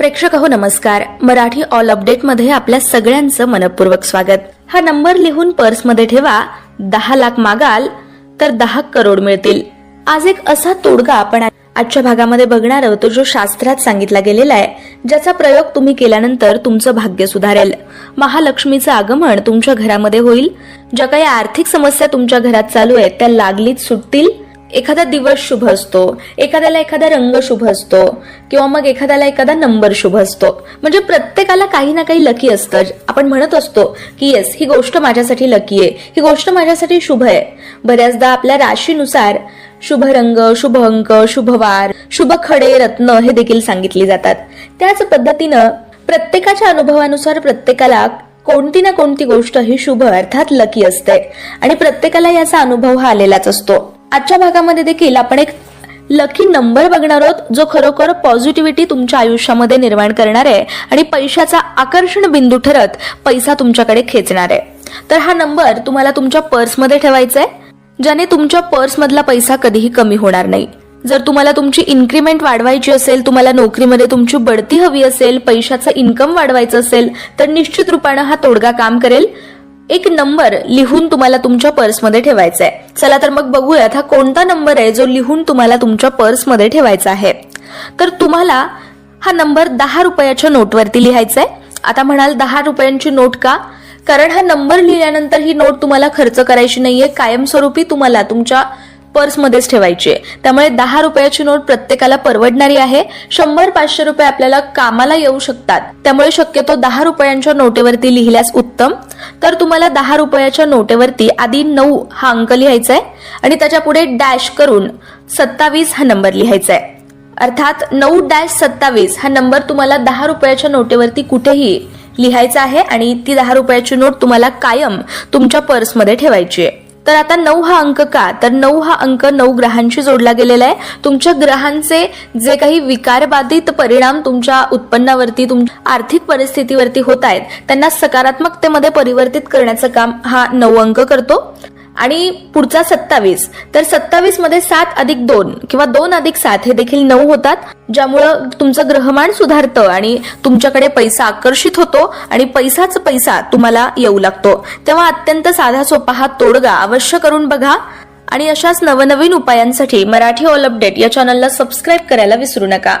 प्रेक्षक हो नमस्कार. मराठी ऑल अपडेटमध्ये आपल्या सगळ्यांचं मनपूर्वक स्वागत. हा नंबर लिहून पर्समध्ये ठेवा. दहा लाख मागाल तर दहा करोड मिळतील. आज एक असा तोडगा आपण आजच्या भागामध्ये बघणार आहोत जो शास्त्रात सांगितला गेलेला आहे ज्याचा प्रयोग तुम्ही केल्यानंतर तुमचं भाग्य सुधारेल. महालक्ष्मीचं आगमन तुमच्या घरामध्ये होईल. ज्या काही आर्थिक समस्या तुमच्या घरात चालू आहेत त्या लागलीच सुटतील. एखादा दिवस शुभ असतो एखाद्याला एखादा रंग शुभ असतो किंवा मग एखाद्याला एखादा नंबर शुभ असतो. म्हणजे प्रत्येकाला काही ना काही लकी असतं. आपण म्हणत असतो की येस ही गोष्ट माझ्यासाठी लकी आहे. ही गोष्ट माझ्यासाठी शुभ आहे. बऱ्याचदा आपल्या राशीनुसार शुभ रंग शुभ अंक शुभ वार शुभ खडे रत्न हे देखील सांगितले जातात. त्याच पद्धतीनं प्रत्येकाच्या अनुभवानुसार प्रत्येकाला कोणती ना कोणती गोष्ट ही शुभ अर्थात लकी असते. आणि प्रत्येकाला याचा अनुभव हा आलेलाच असतो. आजच्या भागामध्ये देखील आपण एक लकी नंबर बघणार आहोत जो खरोखर पॉझिटिव्हिटी तुमच्या आयुष्यामध्ये निर्माण करणार आहे आणि पैशाचा आकर्षण बिंदू ठरत पैसा तुमच्याकडे खेचणार आहे. तर हा नंबर तुम्हाला तुमच्या पर्समध्ये ठेवायचा आहे ज्याने तुमच्या पर्समधला पैसा कधीही कमी होणार नाही. जर तुम्हाला तुमची इन्क्रीमेंट वाढवायची असेल तुम्हाला नोकरीमध्ये तुमची बढती हवी असेल पैशाचं इन्कम वाढवायचं असेल तर निश्चित रूपानं हा तोडगा काम करेल. एक नंबर लिहून तुम्हाला तुमच्या पर्समध्ये ठेवायचा आहे चला तर मग बघूयात हा कोणता नंबर आहे जो लिहून तुम्हाला तुमच्या पर्समध्ये ठेवायचा आहे. तर तुम्हाला हा नंबर दहा रुपयाच्या नोटवरती लिहायचा आहे आता म्हणाल दहा रुपयांची नोट का? कारण हा नंबर लिहिल्यानंतर ही नोट तुम्हाला खर्च करायची नाहीये. कायमस्वरूपी तुम्हाला तुमच्या पर्समध्येच ठेवायची आहे. त्यामुळे दहा रुपयाची नोट प्रत्येकाला परवडणारी आहे. शंभर पाचशे रुपये आपल्याला कामाला येऊ शकतात. त्यामुळे शक्यतो दहा रुपयांच्या नोटेवरती लिहिल्यास उत्तम. तर तुम्हाला दहा रुपयाच्या नोटेवरती आधी नऊ हा अंक लिहायचा आहे आणि त्याच्या पुढे डॅश करून सत्तावीस हा नंबर लिहायचा आहे. अर्थात नऊ डॅश सत्तावीस हा नंबर तुम्हाला दहा रुपयाच्या नोटेवरती कुठेही लिहायचा आहे आणि ती दहा रुपयाची नोट तुम्हाला कायम तुमच्या पर्समध्ये ठेवायची आहे. तर आता नऊ हा अंक का? तर नऊ हा अंक नऊ ग्रहांशी जोडला गेलेला आहे. तुमच्या ग्रहांचे जे काही विकारबाधित परिणाम तुमच्या उत्पन्नावरती तुमच्या आर्थिक परिस्थितीवरती होत आहेत त्यांना सकारात्मकतेमध्ये परिवर्तित करण्याचं काम हा नऊ अंक करतो. आणि पुढचा सत्तावीस. तर सत्तावीसमध्ये सात अधिक दोन किंवा दोन अधिक सात हे देखील नऊ होतात ज्यामुळं तुमचं ग्रहमान सुधारतं आणि तुमच्याकडे पैसा आकर्षित होतो आणि पैसाच पैसा तुम्हाला येऊ लागतो. तेव्हा अत्यंत साधा सोपा हा तोडगा अवश्य करून बघा. आणि अशाच नवनवीन उपायांसाठी मराठी ऑल अपडेट या चॅनलला सबस्क्राईब करायला विसरू नका.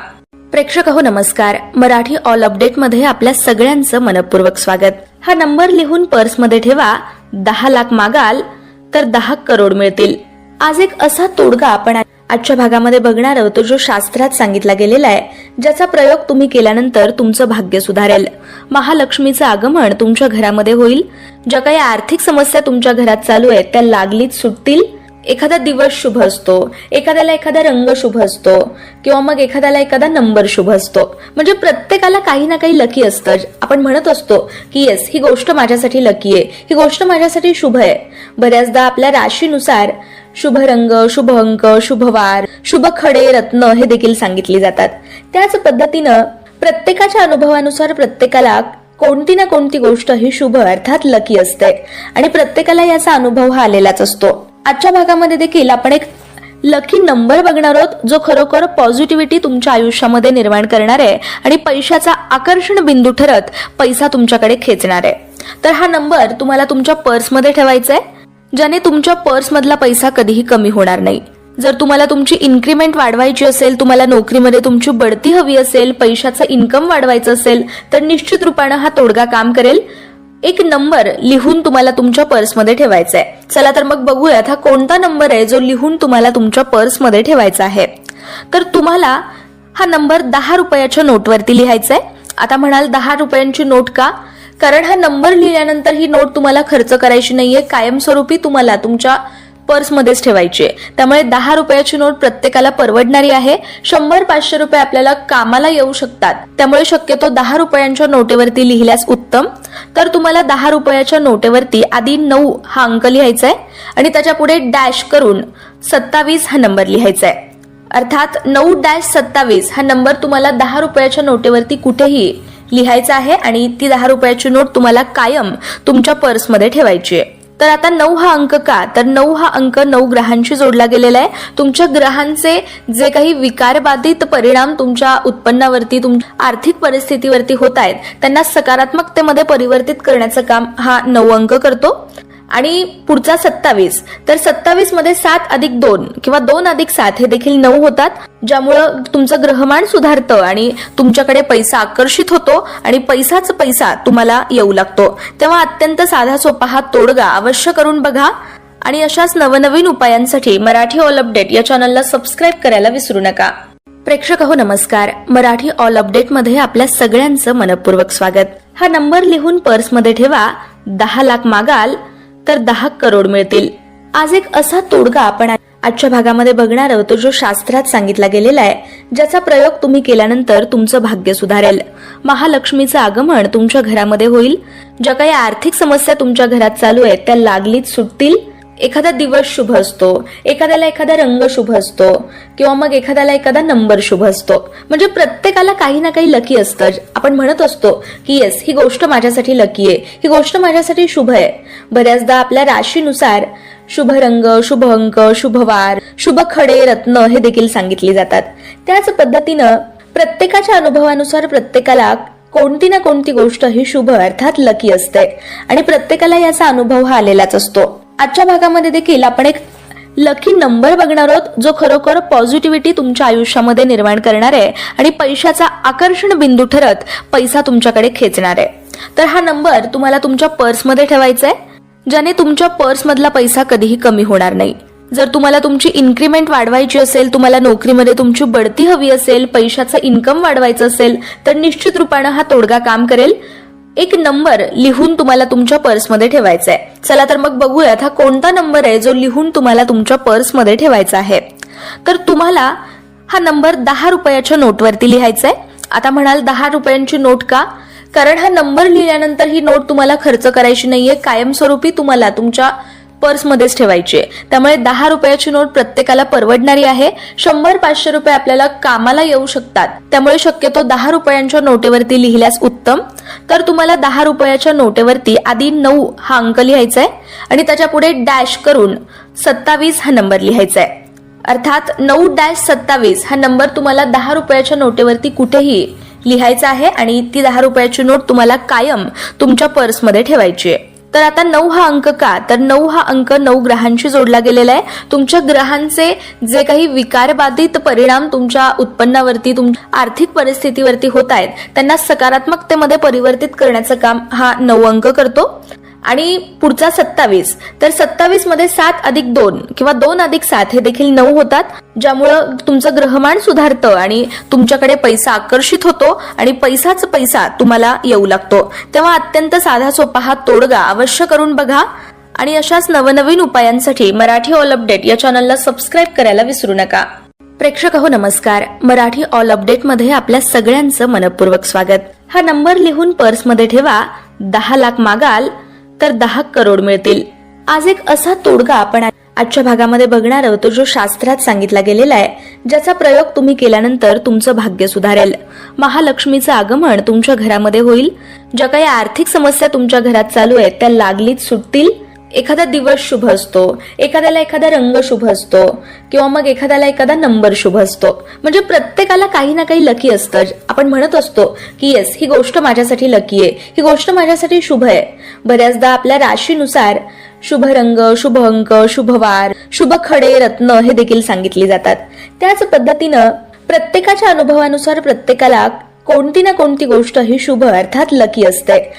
प्रेक्षक हो नमस्कार. मराठी ऑल अपडेटमध्ये आपल्या सगळ्यांचं मनपूर्वक स्वागत. हा नंबर लिहून पर्समध्ये ठेवा. दहा लाख मागाल तर दहा करोड मिळतील. आज एक असा तोडगा आपण आजच्या भागामध्ये बघणार आहोत जो शास्त्रात सांगितला गेलेला आहे ज्याचा प्रयोग तुम्ही केल्यानंतर तुमचं भाग्य सुधारेल. महालक्ष्मीचं आगमन तुमच्या घरामध्ये होईल. ज्या काही आर्थिक समस्या तुमच्या घरात चालू आहेत त्या लागलीच सुटतील. एखादा दिवस शुभ असतो एखाद्याला एखादा रंग शुभ असतो किंवा मग एखाद्याला एखादा नंबर शुभ असतो. म्हणजे प्रत्येकाला काही ना काही लकी असतं. आपण म्हणत असतो की येस ही गोष्ट माझ्यासाठी लकी आहे. ही गोष्ट माझ्यासाठी शुभ आहे. बऱ्याचदा आपल्या राशीनुसार शुभ रंग शुभ अंक शुभ वार शुभ खडे रत्न हे देखील सांगितली जातात. त्याच पद्धतीनं प्रत्येकाच्या अनुभवानुसार प्रत्येकाला कोणती ना कोणती गोष्ट ही शुभ अर्थात लकी असते. आणि प्रत्येकाला याचा अनुभव हा आलेलाच असतो. आजच्या भागामध्ये देखील आपण एक लकी नंबर बघणार आहोत जो खरोखर पॉझिटिव्हिटी तुमच्या आयुष्यामध्ये निर्माण करणार आहे आणि पैशाचा आकर्षण बिंदू ठरत पैसा तुमच्याकडे खेचणार आहे. तर हा नंबर तुम्हाला तुमच्या पर्समध्ये ठेवायचा आहे ज्याने तुमच्या पर्समधला पैसा कधीही कमी होणार नाही. जर तुम्हाला तुमची इन्क्रीमेंट वाढवायची असेल तुम्हाला नोकरीमध्ये तुमची बढती हवी असेल पैशाचं इन्कम वाढवायचं असेल तर निश्चित रूपानं हा तोडगा काम करेल. एक नंबर लिहून तुम्हाला तुमच्या पर्समध्ये ठेवायचा आहे चला तर मग बघूयात हा कोणता नंबर आहे जो लिहून तुम्हाला तुमच्या पर्समध्ये ठेवायचा आहे. तर तुम्हाला हा नंबर दहा रुपयाच्या नोटवरती लिहायचा आहे आता म्हणाल दहा रुपयांची नोट का? कारण हा नंबर लिहिल्यानंतर ही नोट तुम्हाला खर्च करायची नाहीये कायमस्वरूपी तुम्हाला तुमच्या पर्समध्येच ठेवायची आहे. त्यामुळे दहा रुपयाची नोट प्रत्येकाला परवडणारी आहे. शंभर पाचशे रुपये आपल्याला कामाला येऊ शकतात. त्यामुळे शक्यतो दहा रुपयांच्या नोटेवरती लिहिल्यास उत्तम. तर तुम्हाला दहा रुपयाच्या नोटेवरती आधी नऊ हा अंक लिहायचा आहे आणि त्याच्या पुढे डॅश करून सत्तावीस हा नंबर लिहायचा आहे अर्थात नऊ डॅश सत्तावीस हा नंबर तुम्हाला दहा रुपयाच्या नोटेवरती कुठेही लिहायचा आहे आणि ती दहा रुपयाची नोट तुम्हाला कायम तुमच्या पर्समध्ये ठेवायची आहे. तर आता नऊ हा अंक का? तर नऊ हा अंक नऊ ग्रहांशी जोडला गेलेला आहे. तुमच्या ग्रहांचे जे काही विकारबाधित परिणाम तुमच्या उत्पन्नावरती तुमच्या आर्थिक परिस्थितीवरती होत आहेत त्यांना सकारात्मकतेमध्ये परिवर्तित करण्याचं काम हा नऊ अंक करतो. आणि पुढचा सत्तावीस. तर सत्तावीसमध्ये सात अधिक दोन किंवा दोन अधिक सात हे देखील नऊ होतात ज्यामुळं तुमचं ग्रहमान सुधारतं आणि तुमच्याकडे पैसा आकर्षित होतो आणि पैसाच पैसा तुम्हाला येऊ लागतो. तेव्हा अत्यंत साधा सोपा हा तोडगा अवश्य करून बघा. आणि अशाच नवनवीन उपायांसाठी मराठी ऑल अपडेट या चॅनलला सबस्क्राईब करायला विसरू नका. प्रेक्षक हो नमस्कार. मराठी ऑल अपडेटमध्ये आपल्या सगळ्यांचं मनपूर्वक स्वागत. हा नंबर लिहून पर्समध्ये ठेवा. दहा लाख मागाल तर दहा करोड मिळतील. आज एक असा तोडगा आपण आजच्या भागामध्ये बघणार आहोत जो शास्त्रात सांगितला गेलेला आहे ज्याचा प्रयोग तुम्ही केल्यानंतर तुमचं भाग्य सुधारेल. महालक्ष्मीचं आगमन तुमच्या घरामध्ये होईल. ज्या काही आर्थिक समस्या तुमच्या घरात चालू आहेत त्या लागलीच सुटतील. एखादा दिवस शुभ असतो एखाद्याला एखादा रंग शुभ असतो किंवा मग एखाद्याला एखादा नंबर शुभ असतो. म्हणजे प्रत्येकाला काही ना काही लकी असतं. आपण म्हणत असतो की येस ही गोष्ट माझ्यासाठी लकी आहे. ही गोष्ट माझ्यासाठी शुभ आहे. बऱ्याचदा आपल्या राशीनुसार शुभ रंग शुभ अंक शुभ वार शुभ खडे रत्न हे देखील सांगितले जातात. त्याच पद्धतीनं प्रत्येकाच्या अनुभवानुसार प्रत्येकाला कोणती ना कोणती गोष्ट ही शुभ अर्थात लकी असते. आणि प्रत्येकाला याचा अनुभव हा आलेलाच असतो. आजच्या भागामध्ये देखील आपण एक लकी नंबर बघणार आहोत जो खरोखर पॉझिटिव्हिटी तुमच्या आयुष्यामध्ये निर्माण करणार आहे आणि पैशाचा आकर्षण बिंदू ठरत पैसा तुमच्याकडे खेचणार आहे. तर हा नंबर तुम्हाला तुमच्या पर्समध्ये ठेवायचा आहे ज्याने तुमच्या पर्समधला पैसा कधीही कमी होणार नाही. जर तुम्हाला तुमची इन्क्रीमेंट वाढवायची असेल तुम्हाला नोकरीमध्ये तुमची बढती हवी असेल पैशाचं इन्कम वाढवायचं असेल तर निश्चित रूपानं हा तोडगा काम करेल. एक नंबर लिहून तुम्हाला तुमच्या पर्समध्ये ठेवायचा आहे चला तर मग बघूयात हा कोणता नंबर आहे जो लिहून तुम्हाला तुमच्या पर्समध्ये ठेवायचा आहे. तर तुम्हाला हा नंबर दहा रुपयाच्या नोटवरती लिहायचा आहे आता म्हणाल दहा रुपयांची नोट का? कारण हा नंबर लिहिल्यानंतर ही नोट तुम्हाला खर्च करायची नाहीये. कायमस्वरूपी तुम्हाला तुमच्या पर्समध्येच ठेवायची आहे. त्यामुळे दहा रुपयाची नोट प्रत्येकाला परवडणारी आहे. शंभर पाचशे रुपये आपल्याला कामाला येऊ शकतात. त्यामुळे शक्यतो दहा रुपयांच्या नोटेवरती लिहिल्यास उत्तम. तर तुम्हाला दहा रुपयाच्या नोटेवरती आधी नऊ हा अंक लिहायचा आहे आणि त्याच्या पुढे डॅश करून सत्तावीस हा नंबर लिहायचा आहे अर्थात नऊ डॅश सत्तावीस हा नंबर तुम्हाला दहा रुपयाच्या नोटेवरती कुठेही लिहायचा आहे आणि ती दहा रुपयाची नोट तुम्हाला कायम तुमच्या पर्समध्ये ठेवायची आहे. तर आता नऊ हा अंक का? तर नऊ हा अंक नऊ ग्रहांशी जोडला गेलेला आहे. तुमच्या ग्रहांचे जे काही विकारबाधित परिणाम तुमच्या उत्पन्नावरती तुमच्या आर्थिक परिस्थितीवरती होत आहेत त्यांना सकारात्मकतेमध्ये परिवर्तित करण्याचं काम हा नऊ अंक करतो. आणि पुढचा सत्तावीस. तर सत्तावीसमध्ये सात अधिक दोन किंवा दोन अधिक सात हे देखील नऊ होतात ज्यामुळं तुमचं ग्रहमान सुधारतं आणि तुमच्याकडे पैसा आकर्षित होतो आणि पैसाच पैसा तुम्हाला येऊ लागतो. तेव्हा अत्यंत साधा सोपा हा तोडगा अवश्य करून बघा. आणि अशाच नवनवीन उपायांसाठी मराठी ऑल अपडेट या चॅनलला सबस्क्राईब करायला विसरू नका. प्रेक्षक हो नमस्कार. मराठी ऑल अपडेटमध्ये आपल्या सगळ्यांचं मनपूर्वक स्वागत. हा नंबर लिहून पर्समध्ये ठेवा. दहा लाख मागाल तर दहा करोड मिळतील. आज एक असा तोडगा आपण आजच्या भागामध्ये बघणार आहोत जो शास्त्रात सांगितला गेलेला आहे ज्याचा प्रयोग तुम्ही केल्यानंतर तुमचं भाग्य सुधारेल. महालक्ष्मीचं आगमन तुमच्या घरामध्ये होईल. ज्या काही आर्थिक समस्या तुमच्या घरात चालू आहेत त्या लागलीच सुटतील. एखादा दिवस शुभ असतो एखाद्याला एखादा रंग शुभ असतो किंवा मग एखाद्याला एखादा नंबर शुभ असतो. म्हणजे प्रत्येकाला काही ना काही लकी असतं. आपण म्हणत असतो की येस ही गोष्ट माझ्यासाठी लकी आहे. ही गोष्ट माझ्यासाठी शुभ आहे. बऱ्याचदा आपल्या राशीनुसार शुभ रंग शुभ अंक शुभ वार शुभ खडे रत्न हे देखील सांगितली जातात. त्याच पद्धतीनं प्रत्येकाच्या अनुभवानुसार प्रत्येकाला कोणती ना कोणती गोष्ट ही शुभ अर्थात लकी असते.